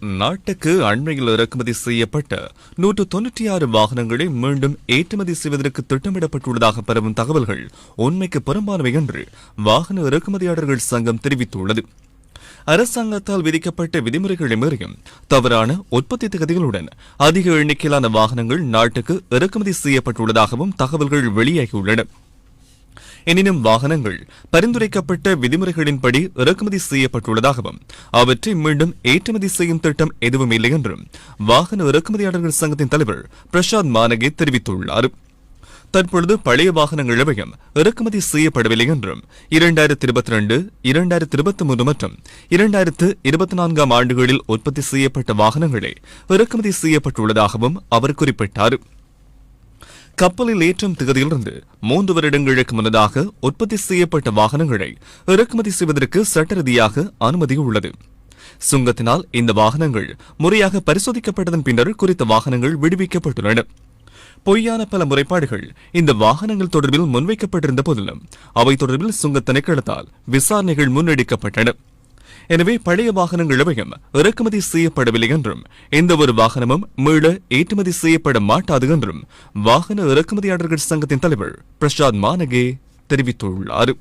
நாட்டுக்கு அண்மையில் இறக்குமதி செய்யப்பட்ட நூற்று தொன்னூற்றி ஆறு வாகனங்களை மீண்டும் ஏற்றுமதி செய்வதற்கு திட்டமிடப்பட்டுள்ளதாக பரவும் தகவல்கள் உண்மைக்கு புறம்பானவை என்று வாகன இறக்குமதியாளர்கள் சங்கம் தெரிவித்துள்ளது. அரசாங்கத்தால் விதிக்கப்பட்ட விதிமுறைகளை மீறியும் தவறான உற்பத்தி தகுதிகளுடன் அதிக எண்ணிக்கையிலான வாகனங்கள் நாட்டுக்கு இறக்குமதி செய்யப்பட்டுள்ளதாகவும் தகவல்கள் வெளியாகியுள்ளன. எனினும் வாகனங்கள் பரிந்துரைக்கப்பட்ட விதிமுறைகளின்படி இறக்குமதி செய்யப்பட்டுள்ளதாகவும் அவற்றை மீண்டும் ஏற்றுமதி செய்யும் திட்டம் எதுவும் இல்லை என்றும் வாகன இறக்குமதியாளர்கள் சங்கத்தின் தலைவர் பிரசாத் மானகே தெரிவித்துள்ளார். தற்பொழுது பழைய வாகனங்கள் எவையும் இறக்குமதி செய்யப்படவில்லை என்றும் இரண்டாயிரத்தி இருபத்தி ரெண்டு இரண்டாயிரத்தி இருபத்தி மூன்று மற்றும் இரண்டாயிரத்து இருபத்தி நான்காம் ஆண்டுகளில் உற்பத்தி செய்யப்பட்ட வாகனங்களே இறக்குமதி செய்யப்பட்டுள்ளதாகவும் அவர் குறிப்பிட்டாா் கப்பலில் ஏற்றும் திகதியிலிருந்து மூன்று வருடங்களுக்கு முன்னதாக உற்பத்தி செய்யப்பட்ட வாகனங்களை இறக்குமதி செய்வதற்கு சட்ட ரீதியாக அனுமதி உள்ளது சுங்கத்தினால் இந்த வாகனங்கள் முறையாக பரிசோதிக்கப்பட்டதன் பின்னர் குறித்த வாகனங்கள் விடுவிக்கப்பட்டுள்ளன. பொய்யான பல முறைப்பாடுகள் இந்த வாகனங்கள் தொடர்பில் முன்வைக்கப்பட்டிருந்த போதிலும் அவை தொடர்பில் சுங்க திணைக்களத்தால் விசாரணைகள் முன்னெடுக்கப்பட்டன. எனவே பழைய வாகனங்கள் எவையும் இறக்குமதி செய்யப்படவில்லை என்றும் எந்த ஒரு வாகனமும் மீள ஏற்றுமதி செய்யப்பட மாட்டாது என்றும் வாகன இறக்குமதியாளர்கள் சங்கத்தின் தலைவர் பிரசாத் மானகே தெரிவித்துள்ளார்.